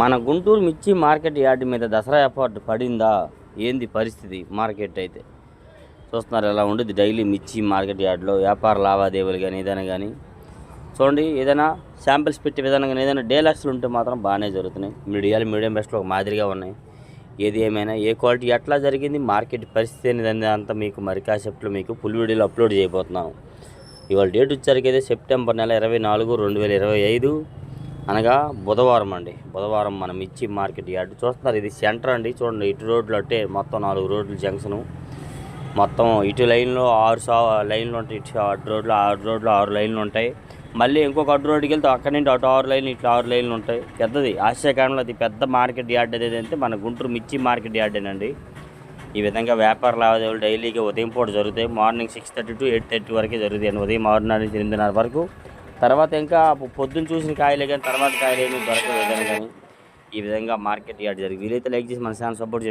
మన గుంటూరు మిర్చి market yard మీద దసరా ఎఫర్ట్ పడిందా? ఏంది పరిస్థితి? మార్కెట్ అయితే చూస్తున్నారు ఎలా ఉండేది డైలీ మిర్చి మార్కెట్ యార్డ్లో? వ్యాపార లావాదేవీలు కానీ ఏదైనా కానీ చూడండి ఏదైనా శాంపిల్స్ పెట్టే విధానం కానీ ఏదైనా డేలక్స్లు ఉంటే మాత్రం బాగానే జరుగుతున్నాయి. మీడియాలు మీడియం బెస్ట్లో ఒక మాదిరిగా ఉన్నాయి. ఏది ఏమైనా ఏ క్వాలిటీ ఎట్లా జరిగింది మార్కెట్ పరిస్థితి అనేది అంతా మీకు మరి కాసేపట్లో మీకు ఫుల్ వీడియోలో అప్లోడ్ చేయబోతున్నాను. ఇవాళ డేట్ వచ్చేసరికి అయితే సెప్టెంబర్ నెల ఇరవై నాలుగు రెండు వేల ఇరవై ఐదు. అనగా బుధవారం అండి. బుధవారం మనం ఇచ్చి మార్కెట్ యార్డ్ చూస్తున్నారు. ఇది సెంటర్ అండి. చూడండి ఇటు రోడ్లు అంటే మొత్తం నాలుగు రోడ్లు జంక్షను. మొత్తం ఇటు లైన్లో ఆరు సా లైన్లు ఉంటాయి. ఇటు అటు రోడ్లు ఆరు రోడ్లు ఆరు లైన్లు ఉంటాయి. మళ్ళీ ఇంకొక అటు రోడ్డుకి వెళ్తే అక్కడి నుండి అటు ఆరు లైన్లు ఇట్లా ఆరు లైన్లు ఉంటాయి. పెద్దది ఆసియాకాలంలో అది పెద్ద మార్కెట్ యార్డ్ అనేది అంటే మన గుంటూరు మిర్చి మార్కెట్ యార్డేనండి. ఈ విధంగా వ్యాపార లావాదేవీలు డైలీగా ఉదయం పూట జరుగుతాయి. Morning six thirty to eight thirty వరకే జరుగుతాయి. ఉదయం ఆరున్నర నుంచి ఎనిమిదిన్నర వరకు తర్వాత ఇంకా పొద్దున్న చూసిన కాయలే కానీ తర్వాత కాయలు ఏమి దొరకవు కానీ ఈ విధంగా మార్కెట్ యార్డ్ జరిగింది. వీలైతే లైక్ చేసి మన ఛానల్ సపోర్ట్ చేయండి.